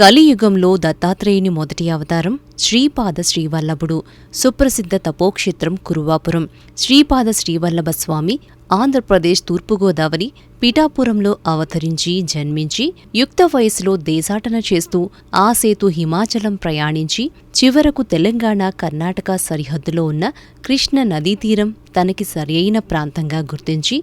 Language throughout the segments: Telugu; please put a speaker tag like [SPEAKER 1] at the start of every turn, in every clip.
[SPEAKER 1] కలియుగంలో దత్తాత్రేయుని మొదటి అవతారం శ్రీపాద శ్రీవల్లభుడు. సుప్రసిద్ధ తపోక్షేత్రం కురువాపురం. శ్రీపాద శ్రీవల్లభ స్వామి ఆంధ్రప్రదేశ్ తూర్పుగోదావరి పిఠాపురంలో అవతరించి జన్మించి యుక్త వయసులో దేశాటన చేస్తూ ఆ సేతు హిమాచలం ప్రయాణించి చివరకు తెలంగాణ కర్ణాటక సరిహద్దులో ఉన్న కృష్ణ నదీతీరం తనకి సరియైన ప్రాంతంగా గుర్తించి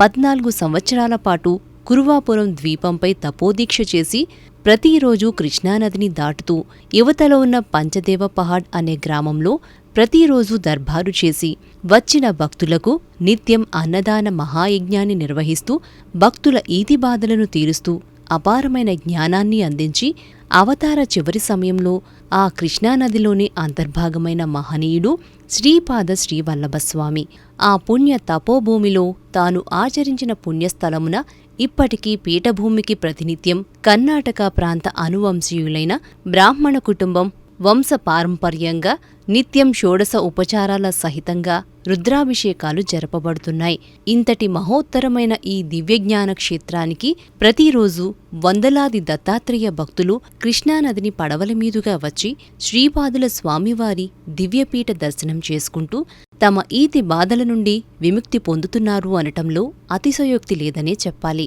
[SPEAKER 1] పద్నాలుగు సంవత్సరాల పాటు కురువాపురం ద్వీపంపై తపోదీక్ష చేసి ప్రతిరోజు కృష్ణానదిని దాటుతూ యువతలో ఉన్న పంచదేవ పహాడ్ అనే గ్రామంలో ప్రతిరోజు దర్బారు చేసి వచ్చిన భక్తులకు నిత్యం అన్నదాన మహాయజ్ఞాన్ని నిర్వహిస్తూ భక్తుల ఈతి బాధలను తీరుస్తూ అపారమైన జ్ఞానాన్ని అందించి అవతార చివరి సమయంలో ఆ కృష్ణానదిలోని అంతర్భాగమైన మహనీయుడు శ్రీపాద శ్రీవల్లభస్వామి ఆ పుణ్య తపోభూమిలో తాను ఆచరించిన పుణ్యస్థలమున ఇప్పటికీ పీఠభూమికి ప్రతినిత్యం కర్ణాటక ప్రాంత అనువంశీయులైన బ్రాహ్మణ కుటుంబం వంశ పారంపర్యంగా నిత్యం షోడశ ఉపచారాల సహితంగా రుద్రాభిషేకాలు జరపబడుతున్నాయి. ఇంతటి మహోత్తరమైన ఈ దివ్యజ్ఞాన క్షేత్రానికి ప్రతిరోజు వందలాది దత్తాత్రేయ భక్తులు కృష్ణానదిని పడవల మీదుగా వచ్చి శ్రీపాదుల స్వామివారి దివ్యపీఠ దర్శనం చేసుకుంటూ తమ ఈతి బాధల నుండి విముక్తి పొందుతున్నారు అనటంలో అతిశయోక్తి లేదనే చెప్పాలి.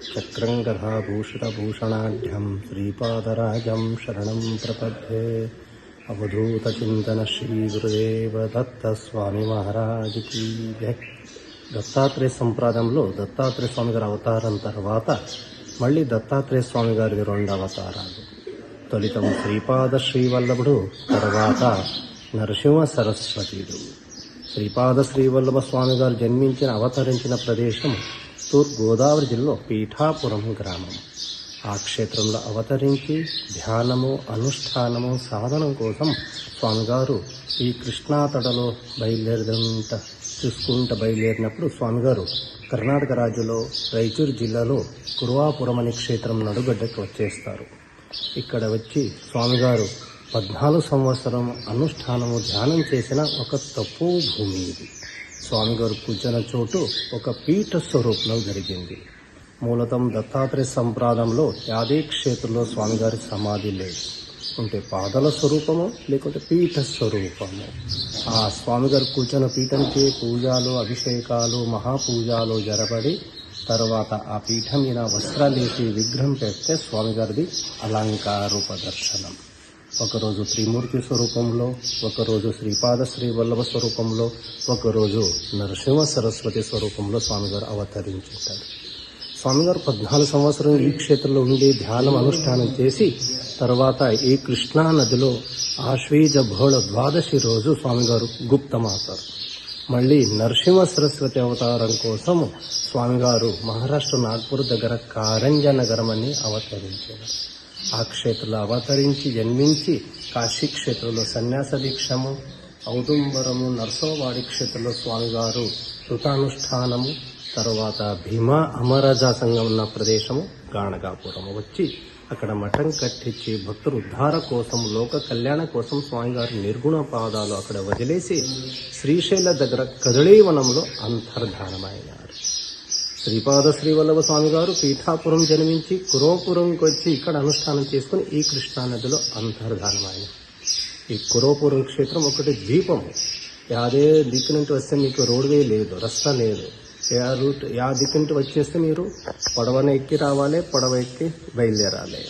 [SPEAKER 2] ఆశాయ వస్త్రం కరదండధారణం కమండలం పద్మకరేణ శంఖం చక్రం గదాభూషితభూషణాఢ్యం శ్రీపాదరాజం శరణం ప్రపద్యే. అవధూతచింతన శ్రీ గురుదేవ దత్త స్వామి మహారాజుకి దత్తాత్రేయ సంప్రదాయంలో దత్తాత్రేయ స్వామి గారి అవతారం తర్వాత మళ్ళీ దత్తాత్రేయ స్వామి గారి రెండు అవతారాలు. తొలితం శ్రీపాద శ్రీవల్లభుడు తర్వాత నరసింహ సరస్వతిడు. శ్రీపాద శ్రీవల్లభ స్వామి గారు జన్మించిన అవతరించిన ప్రదేశం తూర్పుగోదావరి జిల్లాలో జిల్లా పీఠాపురం గ్రామం. ఆ క్షేత్రంలో అవతరించి ధ్యానము అనుష్ఠానము సాధనం కోసం స్వామిగారు ఈ కృష్ణా తడలో చూసుకుంటూ బయలుదేరినప్పుడు స్వామిగారు కర్ణాటక రాజ్యంలో రాయచూరు జిల్లాలో కురువాపురం అనే క్షేత్రం నడుగడ్డకు వచ్చేస్తారు. ఇక్కడ వచ్చి స్వామిగారు పద్నాలుగు సంవత్సరం అనుష్ఠానము ధ్యానం చేసిన ఒక తప్పు భూమి ఇది. స్వామిగారు కూర్చున్న చోటు ఒక పీఠ స్వరూపంలో జరిగింది. మూలతం దత్తాత్రేయ సంప్రదాయంలో యాదే క్షేత్రంలో స్వామిగారి సమాధి లేదు. ఉంటే పాదల స్వరూపము లేకుంటే పీఠ స్వరూపము. ఆ స్వామిగారు కూర్చున్న పీఠంకి పూజలు అభిషేకాలు మహాపూజలు జరబడి తర్వాత ఆ పీఠం మీద వస్త్రాలేసి విగ్రహం పెడితే స్వామిగారిది అలంకారూప దర్శనం ఒకరోజు త్రిమూర్తి స్వరూపంలో ఒకరోజు శ్రీపాద శ్రీ వల్లభ స్వరూపంలో ఒకరోజు నరసింహ సరస్వతి స్వరూపంలో స్వామివారు అవతరించుంటారు స్వామివారు పద్నాలుగు సంవత్సరం ఈ క్షేత్రంలో ఉండి ధ్యానం అనుష్ఠానం చేసి తర్వాత ఈ కృష్ణా నదిలో ఆశ్వీజ భోళ ద్వాదశి రోజు స్వామివారు గుప్తమవుతారు. మళ్ళీ నరసింహ సరస్వతి అవతారం కోసం స్వామివారు మహారాష్ట్ర నాగ్పూర్ దగ్గర కారంజ నగరం అని అవతరించారు. ఆ క్షేత్రంలో అవతరించి జన్మించి కాశీ క్షేత్రంలో సన్యాస దీక్షము ఔదుంబరము నర్సోవాడి క్షేత్రంలో స్వామివారు కృతానుష్ఠానము తర్వాత భీమా అమరజా సంఘం ఉన్న ప్రదేశము గాణగాపురము వచ్చి అక్కడ మఠం కట్టించి భక్తుల ఉద్ధార కోసం లోక కళ్యాణ కోసం స్వామివారి నిర్గుణ పాదాలు అక్కడ వదిలేసి శ్రీశైల దగ్గర కదళీవనంలో అంతర్ధానమైనారు. శ్రీపాద శ్రీవల్లభ స్వామి గారు పీఠాపురం జన్మించి కురోపురంకి వచ్చి ఇక్కడ అనుష్ఠానం చేసుకుని ఈ కృష్ణానదిలో అంతర్ధానమైన ఈ కురోపురం క్షేత్రం ఒకటి ద్వీపము. యాదే దిక్కు నుండి వస్తే మీకు రోడ్వే లేదు రస్తా లేదు. యా రూట్ యా దిక్కు నుండి వచ్చేస్తే మీరు పడవన ఎక్కి రావాలి పడవ ఎక్కి బయలుదేరాలి.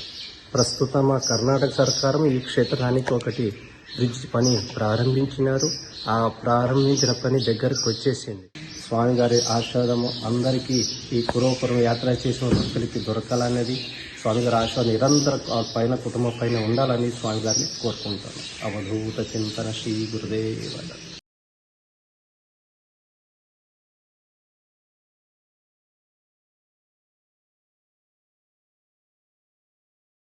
[SPEAKER 2] ప్రస్తుతం మా కర్ణాటక సర్కారం ఈ క్షేత్రానికి ఒకటి బ్రిడ్జ్ పని ప్రారంభించినారు. ఆ ప్రారంభించిన పని దగ్గరకు వచ్చేసింది స్వామి గారి ఆశీర్వాదము అందరికీ ఈ పురోపురం యాత్ర చేసిన భక్తులకి దొరకాలనేది స్వామి గారి ఆశీర్వాదం నిరంతరం ఆ పైన కుటుంబం పైన ఉండాలని స్వామి గారిని కోరుకుంటాను అవధూత చింతన శ్రీ గురుదేవ